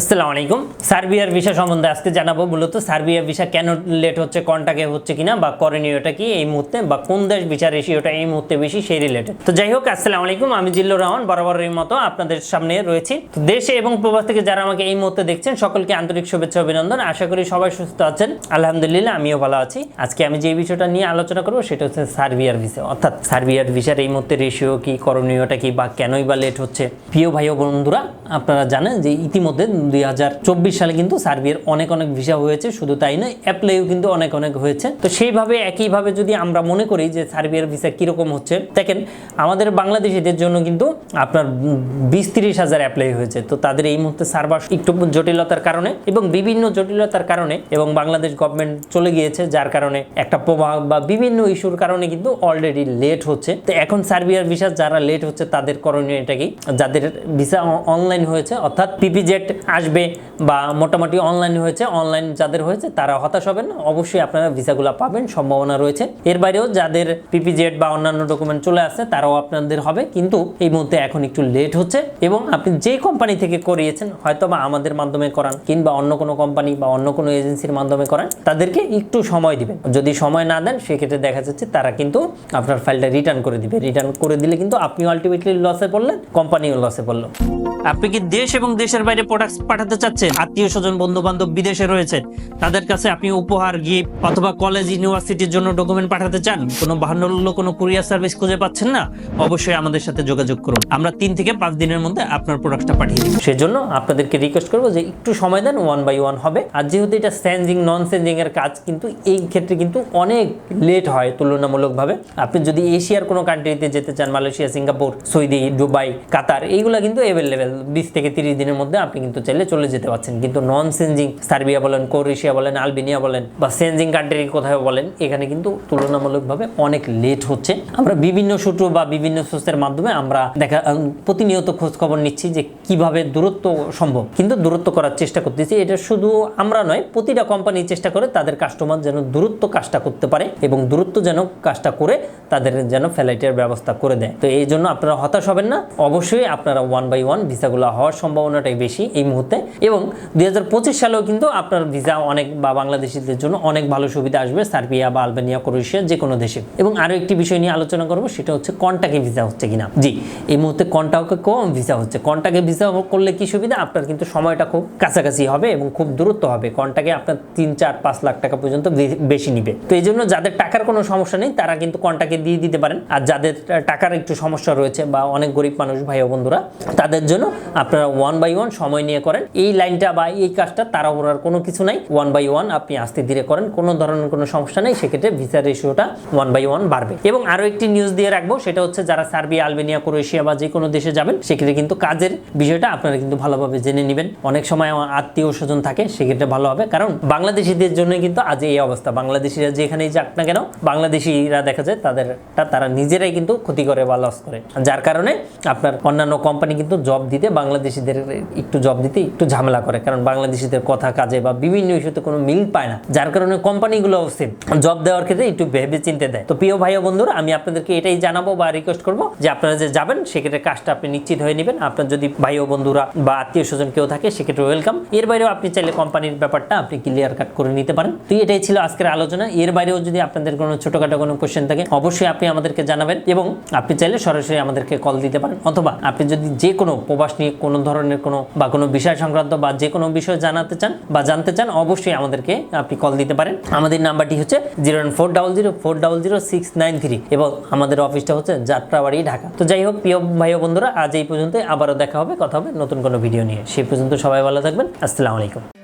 আসসালামু আলাইকুম। সার্বিয়ার ভিসা সম্বন্ধে আজকে জানাব মূলত সার্বিয়া ভিসা কেন লেট হচ্ছে, কন্টাকে হচ্ছে কিনা বা করণীয়টা কি এই মুহূর্তে বা কোন দেশ ভিসা রেশিওটা এই মুহূর্তে বেশি সেই রিলেটেড। তো যাই হোক, আসসালামু আলাইকুম। আমি জিল্লুর রহমান, বরাবরের মতো আপনাদের সামনে রয়েছি। তো দেশে এবং প্রবাস থেকে যারা আমাকে এই মুহূর্তে দেখছেন, সকলকে আন্তরিক শুভেচ্ছা, অভিনন্দন। আশা করি সবাই সুস্থ আছেন। আলহামদুলিল্লাহ, আমিও ভালো আছি। আজকে আমি যে বিষয়টা নিয়ে আলোচনা করব, সেটা হচ্ছে সার্বিয়ার ভিসা। অর্থাৎ সার্বিয়ার ভিসার এই মুহূর্তে রেশিও কি, করণীয়টা কি বা কেনই বা লেট হচ্ছে? প্রিয় ভাই ও বন্ধুরা, আপনারা জানেন যে ইতিমধ্যে দুই হাজার চব্বিশ সালে কিন্তু সার্বিয়ার অনেক অনেক ভিসা হয়েছে, শুধু তাই নয় অ্যাপ্লাইও কিন্তু অনেক অনেক হয়েছে। তো সেইভাবে, একইভাবে যদি আমরা মনে করি যে সার্বিয়ার ভিসা কীরকম হচ্ছে, দেখেন আমাদের বাংলাদেশিদের জন্য কিন্তু আপনার বিশ তিরিশ হাজার অ্যাপ্লাই হয়েছে। তো তাদের এই মুহূর্তে সার্ভার একটু জটিলতার কারণে এবং বিভিন্ন জটিলতার কারণে এবং বাংলাদেশ গভর্নমেন্ট চলে গিয়েছে, যার কারণে একটা প্রভাব বা বিভিন্ন ইস্যুর কারণে কিন্তু অলরেডি লেট হচ্ছে। তো এখন সার্বিয়ার ভিসা যারা লেট হচ্ছে, তাদের করণীয় এটা কি? যাদের ভিসা অনলাইন হয়েছে, অর্থাৎ পিপিজেট আসবে বা মোটামুটি অনলাইন হয়েছে অনলাইন যাদের হয়েছে তারা হতাশ হবেন অবশ্যই আপনারা ভিসাগুলো পাবেন, সম্ভাবনা রয়েছে। এর বাইরেও যাদের পিপিজেড বা অন্যান্য ডকুমেন্ট চলে আসছে তারাও আপনাদের হবে। কিন্তু এই মুহূর্তে এখন একটু লেট হচ্ছে এবং আপনি যে কোম্পানি থেকে করিয়েছেন হয়তো বা আমাদের মাধ্যমে করান কিংবা অন্য কোনো কোম্পানি বা অন্য কোনো এজেন্সির মাধ্যমে করান, তাদেরকে একটু সময় দিবেন। যদি সময় না দেন, সেক্ষেত্রে দেখা যাচ্ছে তারা কিন্তু আপনার ফাইলটা রিটার্ন করে দিবে। রিটার্ন করে দিলে কিন্তু আপনি আলটিমেটলি লসে পড়লেন কোম্পানিও লসে পড়ল। আপনি কি দেশ এবং দেশের বাইরে প্রোডাক্ট পাঠাতে চাচ্ছেন, আত্মীয় স্বজন বন্ধু বান্ধব বিদেশে রয়েছে, তাদের কাছে আপনি উপহার গিফট অথবা কলেজ ইউনিভার্সিটির জন্য ডকুমেন্ট পাঠাতে চান, কোনো বাহান্ন কোনো কুরিয়ার সার্ভিস খুঁজে পাচ্ছেন না? অবশ্যই আমাদের সাথে যোগাযোগ করুন। আমরা তিন থেকে পাঁচ দিনের মধ্যে আপনার প্রোডাক্টটা পাঠিয়ে দিই সেজন্য আপনাদেরকে রিকোয়েস্ট করব যে একটু সময় দেন ওয়ান বাই ওয়ান হবে। আর যেহেতু এটা সেন্সিং নন সেন্সিং এর কাজ, কিন্তু এই ক্ষেত্রে কিন্তু অনেক লেট হয় তুলনামূলকভাবে। আপনি যদি এশিয়ার কোনো কান্ট্রিতে যেতে চান, Malaysia, Singapore, Saudi, Dubai, Qatar, এইগুলো কিন্তু অ্যাভেলেবেল বিশ থেকে তিরিশ দিনের মধ্যে আপনি কিন্তু চাইলে চলে যেতে পারছেন। কিন্তু নন সেন্সিং সার্বিয়া বলেন ক্রোয়েশিয়া বলেন আলবেনিয়া বলেন বা সেন্সিং কান্ট্রির কোথাও বলেন, এখানে কিন্তু তুলনামূলকভাবে অনেক লেট হচ্ছে। আমরা বিভিন্ন সূত্র বা বিভিন্ন সোর্সের মাধ্যমে আমরা দেখা প্রতিনিয়ত খোঁজ খবর নিচ্ছি যে কীভাবে দূরত্ব সম্ভব। কিন্তু দূরত্ব করার চেষ্টা করতেছি, এটা শুধু আমরা নয়, প্রতিটা কোম্পানি চেষ্টা করে তাদের কাস্টমার যেন দূরত্ব কাজটা করতে পারে এবং দূরত্ব যেন কাজটা করে তাদের যেন ফ্লাইটের ব্যবস্থা করে দেয়। তো এই জন্য আপনারা হতাশ হবেন না। অবশ্যই আপনারা ওয়ান বাই ওয়ান ভিসাগুলো হওয়ার সম্ভাবনাটাই বেশি। এই মুহূর্তে এবং দুই হাজার পঁচিশ সালেও কিন্তু আপনার ভিসা অনেক বা বাংলাদেশিদের জন্য অনেক ভালো সুবিধা আসবে, সার্বিয়া বা আলবেনিয়া, ক্রোয়েশিয়া যে কোনো দেশে। এবং আরও একটি বিষয় নিয়ে আলোচনা করব, সেটা হচ্ছে কন্টাকে ভিসা হচ্ছে কিনা। জি, এই মুহূর্তে কন্টাকে কম ভিসা হচ্ছে। কন্টাকে ভিসা করলে কি সুবিধা? আপনার কিন্তু সময়টা খুব কাছাকাছি হবে এবং খুব দূরত্ব হবে। কন্টাকে আপনার তিন, চার, পাঁচ লাখ টাকা পর্যন্ত বেশি নিবে। তো এই জন্য যাদের টাকার কোনো সমস্যা নেই, তারা কিন্তু কন্টাকে দিয়ে দিতে পারেন। আর যাদের টাকার একটু সমস্যা রয়েছে বা অনেক গরিব মানুষ, ভাই বন্ধুরা, তাদের জন্য আপনারা ওয়ান বাই ওয়ান সময় নিয়ে করেন। এই লাইনটা বা এই কাজটা তাড়াহুড়ার কোনো কিছু নাই। ওয়ান বাই ওয়ান আপনি আস্তে ধীরে করেন, কোনো ধরনের কোনো সমস্যা নেই। সেক্ষেত্রে ভিসা রেশিওটা ওয়ান বাই ওয়ান বাড়বে। এবং আরও একটি নিউজ দিয়ে রাখব, সেটা হচ্ছে যারা সার্বিয়া আলবেনিয়া, ক্রোয়েশিয়া বা যে কোনো দেশে যাবেন, সেক্ষেত্রে কিন্তু কাজের বিষয়টা আপনারা কিন্তু ভালোভাবে জেনে নেবেন। অনেক সময় আমার আত্মীয় স্বজন থাকে, সেক্ষেত্রে ভালো হবে। কারণ বাংলাদেশিদের জন্য কিন্তু আজ এই অবস্থা। বাংলাদেশিরা যেখানেই যাক না কেন, বাংলাদেশিরা দেখা যায় তাদেরটা তারা নিজেরাই কিন্তু ক্ষতি করে বা লস করে। যার কারণে আপনার অন্যান্য কোম্পানি কিন্তু জব দিতে বাংলাদেশিদের একটু জব দিতে একটু ঝামেলা করে, কারণ বাংলাদেশিদের কথা, কাজে বা বিভিন্ন ইস্যুতে কোনো মিল পায় না। যার কারণে কোম্পানিগুলো সেম জব দেওয়ার ক্ষেত্রে একটু ভেবে চিনতে দেয়। তো প্রিয় ভাই বন্ধুরা, আমি আপনাদেরকে এটাই জানাব বা রিকোয়েস্ট করব যে আপনারা যে যাবেন, সেক্ষেত্রে কাজটা আপনি নিশ্চিত হয়ে নেবেন। আপনার যদি ভাই ও বন্ধুরা বা আত্মীয় স্বজন কেউ থাকে, সেক্ষেত্রে ওয়েলকাম এর বাইরেও আপনি চাইলে কোম্পানির ব্যাপারটা আপনি ক্লিয়ার কাট করে নিতে পারেন। তো এটাই ছিল আজকের আলোচনা। এর বাইরেও যদি আপনাদের কোনো ছোটখাটো কোনো কোশ্চেন থাকে, অবশ্যই আপনি আমাদেরকে জানাবেন এবং আপনি চাইলে সরাসরি আমাদেরকে কল দিতে পারেন। অথবা আপনি যদি যে কোনো প্রবাস নিয়ে কোনো ধরনের কোনো বা কোনো বিষয় সংক্রান্ত বা যে কোনো বিষয় জানাতে চান বা জানতে চান, অবশ্যই আমাদেরকে আপনি কল দিতে পারেন। আমাদের নাম্বারটি হচ্ছে zero four double zero, four double zero six nine three এবং আমাদের অফিসটা হচ্ছে যাত্রাবাড়ি, ঢাকা। তো যাই হোক, প্রিয় ভাই ও বন্ধুরা, আজ এই পর্যন্ত আবারও দেখা হবে, কথা হবে নতুন কোনো ভিডিও নিয়ে। সেই পর্যন্ত সবাই ভালো থাকবেন। আসসালামু আলাইকুম।